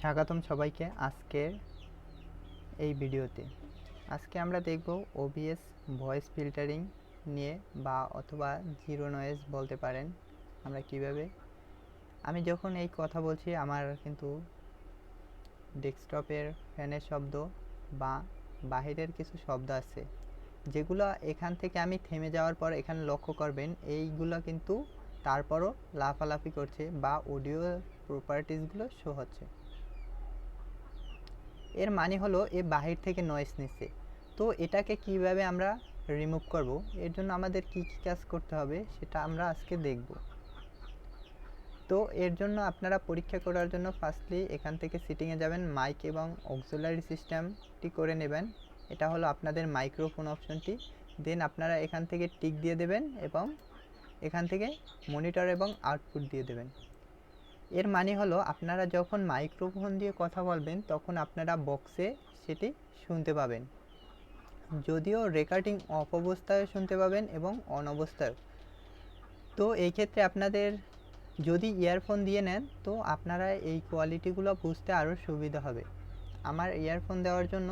স্বাগতম সবাইকে আজকের এই ভিডিওতে। আজকে আমরা দেখব ওবিএস ভয়েস ফিল্টারিং নিয়ে বা অথবা জিরো নয়েজ বলতে পারেন আমরা কীভাবে। আমি যখন এই কথা বলছি, আমার কিন্তু ডেস্কটপের ফ্যানের শব্দ বা বাহিরের কিছু শব্দ আছে, যেগুলো এখান থেকে আমি থেমে যাওয়ার পর এখানে লক্ষ্য করবেন, এইগুলো কিন্তু তারপরও লাফালাফি করছে বা অডিও প্রপার্টিসগুলো শো হচ্ছে। এর মানে হলো এ বাহির থেকে নয়েজ নিচ্ছে। তো এটাকে কীভাবে আমরা রিমুভ করব? এর জন্য আমাদের কি কি কাজ করতে হবে সেটা আমরা আজকে দেখব। তো এর জন্য আপনারা পরীক্ষা করার জন্য ফার্স্টলি এখান থেকে সিটিংয়ে যাবেন মাইক এবং অক্সিলারি সিস্টেমটি করে নেবেন। এটা হলো আপনাদের মাইক্রোফোন অপশনটি দেন আপনারা এখান থেকে টিক দিয়ে দেবেন এবং এখান থেকে মনিটর এবং আউটপুট দিয়ে দেবেন। এর মানে হলো আপনারা যখন মাইক্রোফোন দিয়ে কথা বলবেন, তখন আপনারা বক্সে সেটি শুনতে পাবেন। যদিও রেকর্ডিং অফ অবস্থায় শুনতে পাবেন এবং অন অবস্থায়। তো এই ক্ষেত্রে আপনাদের যদি ইয়ারফোন দিয়ে নেন, তো আপনারা এই কোয়ালিটিগুলো বুঝতে আরও সুবিধা হবে। আমার ইয়ারফোন দেওয়ার জন্য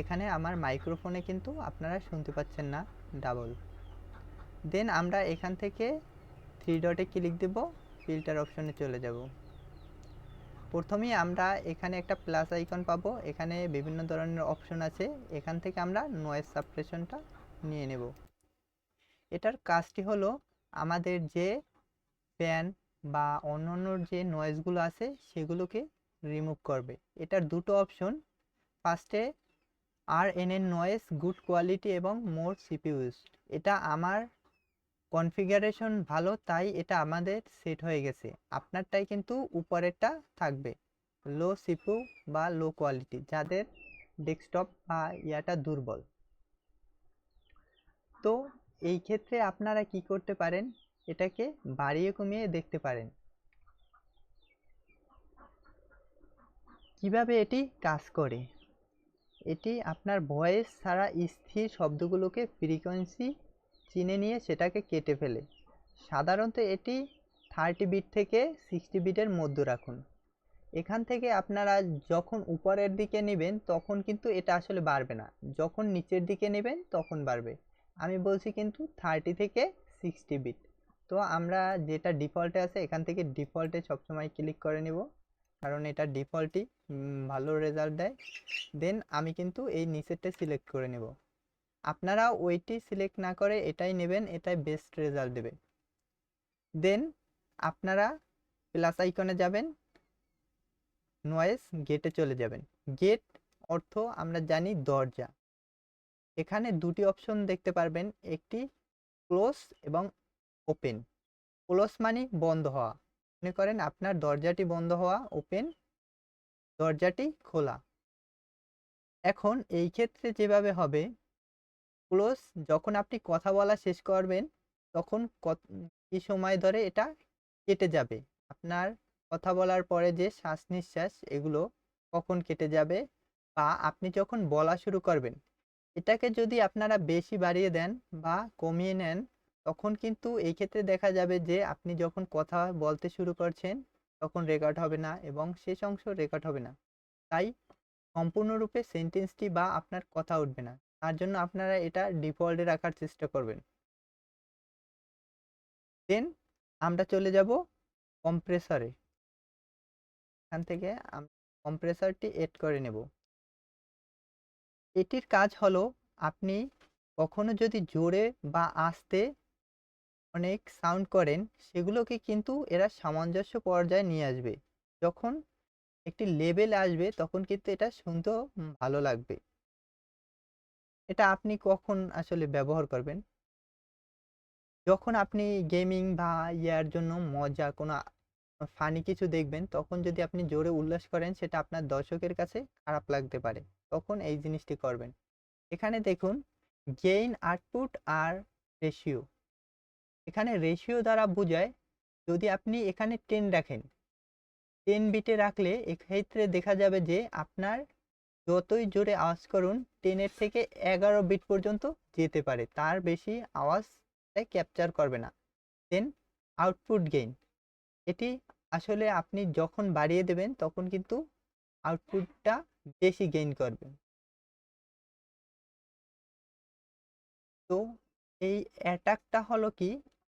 এখানে আমার মাইক্রোফোনে কিন্তু আপনারা শুনতে পাচ্ছেন না ডাবল দেন আমরা এখান থেকে থ্রি ডটে ক্লিক দেব। ফিল্টার অপশনে চলে যাব। প্রথমেই আমরা এখানে একটা প্লাস আইকন পাবো। এখানে বিভিন্ন ধরনের অপশন আছে। এখান থেকে আমরা নয়েজ সাপ্রেশনটা নিয়ে নেব। এটার কাজটি হলো আমাদের যে ফ্যান বা অন্যান্য যে নয়েজগুলো আছে, সেগুলোকে রিমুভ করবে। এটার দুটো অপশন ফার্স্টে আর N N noise good quality এবং মোর সিপিউজ এটা আমার কনফিগারেশন ভালো, তাই এটা আমাদের সেট হয়ে গেছে। আপনারটাই কিন্তু উপরেরটা থাকবে। লো সিপু বা লো কোয়ালিটি, যাদের ডেস্কটপ বা ইয়াটা দুর্বল। তো এই ক্ষেত্রে আপনারা কি করতে পারেন? এটাকে বাড়িয়ে কমিয়ে দেখতে পারেন। কীভাবে এটি কাজ করে? এটি আপনার ভয়েস ছাড়া স্থির শব্দগুলোকে ফ্রিকোয়েন্সি চিনে নিয়ে সেটাকে কেটে ফেলে। সাধারণত এটি থার্টি বিট থেকে সিক্সটি বিটের মধ্যে রাখুন। এখান থেকে আপনারা যখন উপরের দিকে নেবেন, তখন কিন্তু এটা আসলে বাড়বে না। যখন নিচের দিকে নেবেন, তখন বাড়বে। আমি বলছি কিন্তু থার্টি থেকে সিক্সটি বিট। তো আমরা যেটা ডিফল্টে আছে, এখান থেকে ডিফল্টে সবসময় ক্লিক করে নেব। কারণ এটা ডিফল্টই ভালো রেজাল্ট দেয়। দেন আমি কিন্তু এই নিচেরটা সিলেক্ট করে নেব। আপনারা ওইটি সিলেক্ট না করে এটাই নেবেন, এটাই বেস্ট রেজাল্ট দেবে। দেন আপনারা প্লাস আইকনে যাবেন নয়েস গেটে চলে যাবেন। গেট অর্থ আমরা জানি দরজা। এখানে দুটি অপশন দেখতে পারবেন, একটি ক্লোজ এবং ওপেন ক্লোজ মানে বন্ধ হওয়া। মনে করেন আপনার দরজাটি বন্ধ হওয়া ওপেন দরজাটি খোলা। এখন এই ক্ষেত্রে যেভাবে হবে ক্লোজ। যখন আপনি কথা বলা শেষ করবেন, তখন কি সময় ধরে এটা কেটে যাবে? আপনার কথা বলার পরে যে শ্বাস নিঃশ্বাস, এগুলো কখন কেটে যাবে? বা আপনি যখন বলা শুরু করবেন, এটাকে যদি আপনারা বেশি বাড়িয়ে দেন বা কমিয়ে নেন, তখন কিন্তু এই ক্ষেত্রে দেখা যাবে যে আপনি যখন কথা বলতে শুরু করছেন, তখন রেকর্ড হবে না এবং শেষ অংশ রেকর্ড হবে না। তাই সম্পূর্ণরূপে সেন্টেন্সটি বা আপনার কথা উঠবে না। তার জন্য আপনারা এটা ডিফল্টে রাখার চেষ্টা করবেন। দেন আমরা চলে যাব কম্প্রেসরে এখান থেকে কম্প্রেসরটি এড করে নেব। এটির কাজ হলো আপনি কখনো যদি জোরে বা আস্তে অনেক সাউন্ড করেন, সেগুলোকে কিন্তু এরা সামঞ্জস্য পর্যায়ে নিয়ে আসবে। যখন একটি লেভেল আসবে, তখন কিন্তু এটা শুনতেও ভালো লাগবে। এটা আপনি কখন আসলে ব্যবহার করবেন? যখন আপনি গেমিং বা ইয়ার জন্য মজা, কোনো ফানি কিছু দেখবেন, তখন যদি আপনি জোরে উল্লাস করেন, সেটা আপনার দর্শকের কাছে খারাপ লাগতে পারে। তখন এই জিনিসটি করবেন। এখানে দেখুন গেইন আউটপুট আর রেশিও এখানে রেশিও দ্বারা বোঝায়, যদি আপনি এখানে টেন রাখেন টেন বিটে রাখলে এক্ষেত্রে দেখা যাবে যে আপনার যতই জোরে আওয়াজ করুন, টেনের থেকে এগারো বিট পর্যন্ত যেতে পারে। তার বেশি আওয়াজ ক্যাপচার করবে না। Then output gain. এটি আসলে আপনি যখন বাড়িয়ে দেবেন, তখন কিন্তু আউটপুটটা বেশি গেইন করবে। তো এই অ্যাটাকটা হলো কি?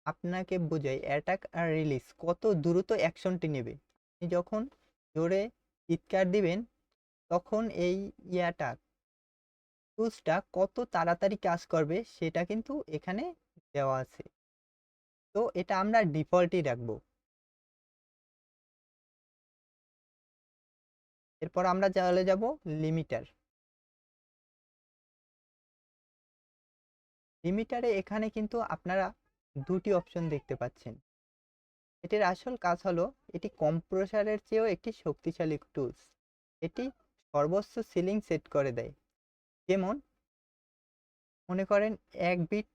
আপনাকে বোঝাই, অ্যাটাক আর রিলিজ কত দ্রুত অ্যাকশনটি নেবে। আপনি যখন জোরে চিৎকার দিবেন তখন এই ইয়াটা টুলসটা কত তাড়াতাড়ি কাজ করবে সেটা কিন্তু এখানে দেওয়া আছে। তো এটা আমরা ডিফল্টই রাখব। এরপর আমরা চলে যাব লিমিটার লিমিটারে এখানে কিন্তু আপনারা দুটি অপশন দেখতে পাচ্ছেন। এটির আসল কাজ হলো, এটি কম্প্রেসারের চেয়েও একটি শক্তিশালী টুলস এটি সর্বোচ্চ সিলিং সেট করে দেয়। যেমন মনে করেন এক বিট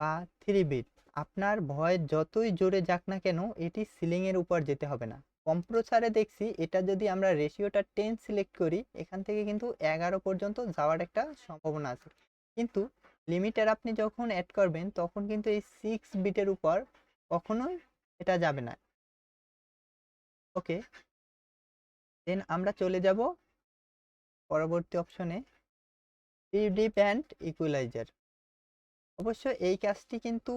বা থ্রি বিট আপনার ভয় যতই জোরে যাক না কেন, এটি সিলিংয়ের উপর যেতে হবে না। কম্প্রেসারে দেখছি, এটা যদি আমরা রেশিওটা টেন সিলেক্ট করি, এখান থেকে কিন্তু এগারো পর্যন্ত যাওয়ার একটা সম্ভাবনা আছে। কিন্তু লিমিটার আপনি যখন অ্যাড করবেন, তখন কিন্তু এই সিক্স বিটের উপর কখনোই এটা যাবে না। ওকে দেন আমরা চলে যাব পরবর্তী অপশনে থ্রি অ্যান্ড ইকুয়ালাইজার অবশ্য এই কাজটি কিন্তু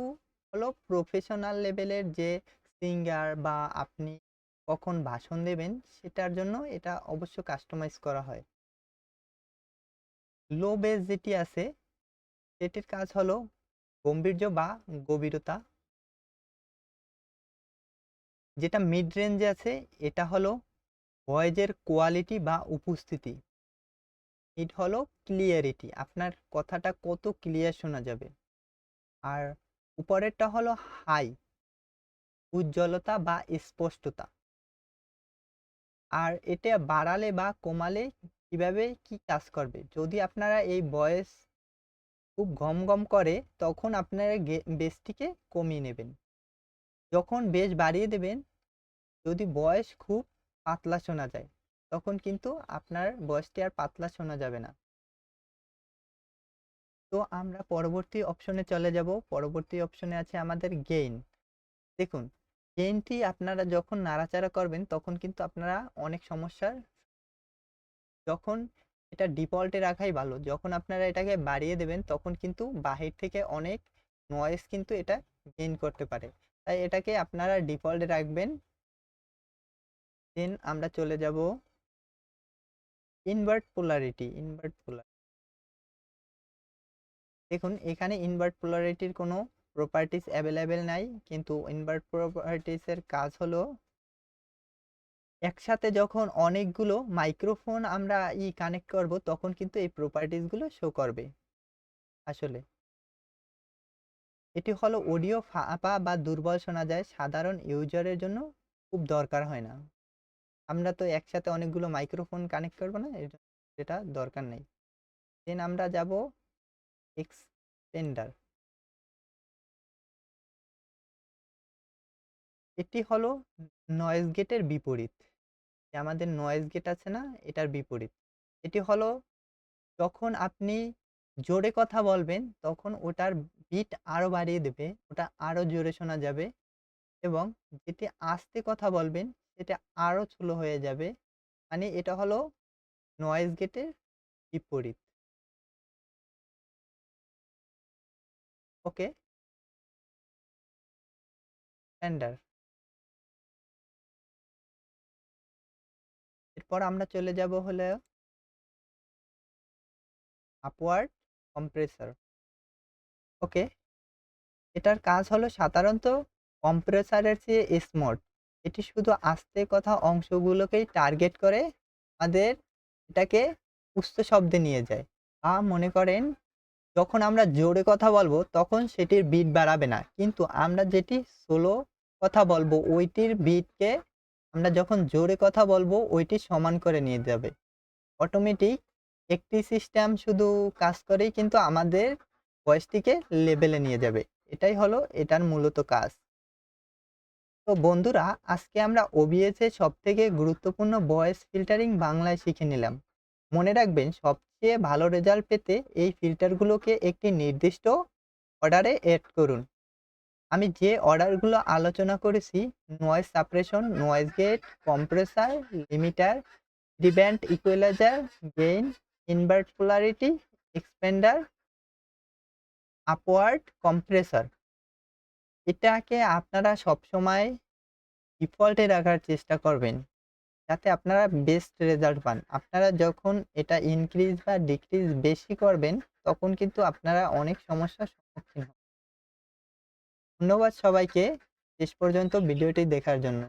হলো প্রফেশনাল লেভেলের যে সিঙ্গার বা আপনি কখন ভাষণ দেবেন সেটার জন্য এটা অবশ্য কাস্টমাইজ করা হয়। লো বেস যেটি আছে, সেটির কাজ হলো গম্ভীর্য বা গভীরতা। যেটা মিড রেঞ্জে আছে, এটা হলো ভয়েজের কোয়ালিটি বা উপস্থিতি। মিড হলো ক্লিয়ারিটি আপনার কথাটা কত ক্লিয়ার শোনা যাবে। আর উপরেরটা হলো হাই উজ্জ্বলতা বা স্পষ্টতা। আর এটা বাড়ালে বা কমালে কীভাবে কি কাজ করবে? যদি আপনারা এই ভয়েস খুব গম গম করে, তখন আপনারা বেসটিকে কমিয়ে নেবেন। যখন বেশ বাড়িয়ে দেবেন, যদি বয়স খুব পাতলা শোনা যায় তখন কিন্তু আপনার বয়সটি আর পাতলা শোনা যাবে না। তো আমরা পরবর্তী অপশনে চলে যাব। পরবর্তী অপশনে আছে আমাদের গেইন দেখুন গেইনটি আপনারা যখন নাড়াচাড়া করবেন, তখন কিন্তু আপনারা অনেক সমস্যার যখন এটা ডিফল্টে রাখাই ভালো। যখন আপনারা এটাকে বাড়িয়ে দেবেন, তখন কিন্তু বাহির থেকে অনেক নয়েজ কিন্তু এটা গেইন করতে পারে। তাই এটাকে আপনারা ডিফল্টে রাখবেন। দেন আমরা চলে যাব ইনভার্ট পোলারিটি ইনভার্ট পোলার দেখুন, এখানে ইনভার্ট পোলারিটির কোনো প্রপার্টিস অ্যাভেলেবেল নাই, কিন্তু ইনভার্ট প্রপার্টিসের কাজ হলো একসাথে যখন অনেকগুলো মাইক্রোফোন আমরা ই কানেক্ট করব, তখন কিন্তু এই প্রপার্টিসগুলো শো করবে। আসলে এটি হলো অডিও ফাঁপা বা দুর্বল শোনা যায়, সাধারণ ইউজারের জন্য খুব দরকার হয় না। আমরা তো একসাথে অনেকগুলো মাইক্রোফোন কানেক্ট করব না? এটা দরকার নেই। দেন আমরা যাব এক্সটেন্ডার এটি হলো নয়েজ গেটের বিপরীত। আমাদের নয়েজ গেট আছে না, এটার বিপরীত। এটি হলো যখন আপনি জোরে কথা বলবেন, তখন ওটার বিট আরও বাড়িয়ে দেবে, ওটা আরও জোরে শোনা যাবে এবং যেটি আস্তে কথা বলবেন সেটা আরও স্লো হয়ে যাবে। মানে এটা হলো নয়েজ গেটের বিপরীত। ওকে স্ট্যান্ডার্ড এরপর আমরা চলে যাব হলে আপওয়ার্ড কম্প্রেসর ওকে এটার কাজ হলো সাধারণত কম্প্রেসারের চেয়ে স্মুথ এটি শুধু আস্তে কথা অংশগুলোকেই টার্গেট করে, আমাদের এটাকে উচ্চ শব্দে নিয়ে যায়। বা মনে করেন, যখন আমরা জোরে কথা বলব, তখন সেটির বিট বাড়াবে না। কিন্তু আমরা যেটি সোলো কথা বলব, ওইটির বিটকে আমরা যখন জোরে কথা বলব, ওইটি সমান করে নিয়ে যাবে। অটোমেটিক একটি সিস্টেম শুধু কাজ করেই কিন্তু আমাদের ভয়েসটিকে লেভেলে নিয়ে যাবে। এটাই হলো এটার মূলত কাজ। তো বন্ধুরা, আজকে আমরা ওবিএসে সব থেকে গুরুত্বপূর্ণ ভয়েস ফিল্টারিং বাংলায় শিখে নিলাম। মনে রাখবেন, সবচেয়ে ভালো রেজাল্ট পেতে এই ফিল্টারগুলোকে একটি নির্দিষ্ট অর্ডারে অ্যাড করুন। আমি যে অর্ডারগুলো আলোচনা করেছি noise suppression noise gate compressor limiter prevent equaliser gain invert polarity expander upward compressor এটাকে আপনারা সবসময় ডিফল্টে রাখার চেষ্টা করবেন। যাতে আপনারা বেস্ট রেজাল্ট পান। আপনারা যখন এটা ইনক্রিজ বা ডিক্রিজ বেশি করবেন, তখন কিন্তু আপনারা অনেক সমস্যার সম্মুখীন হবেন। ধন্যবাদ সবাইকে। শেষ পর্যন্ত ভিডিওটি দেখার জন্য।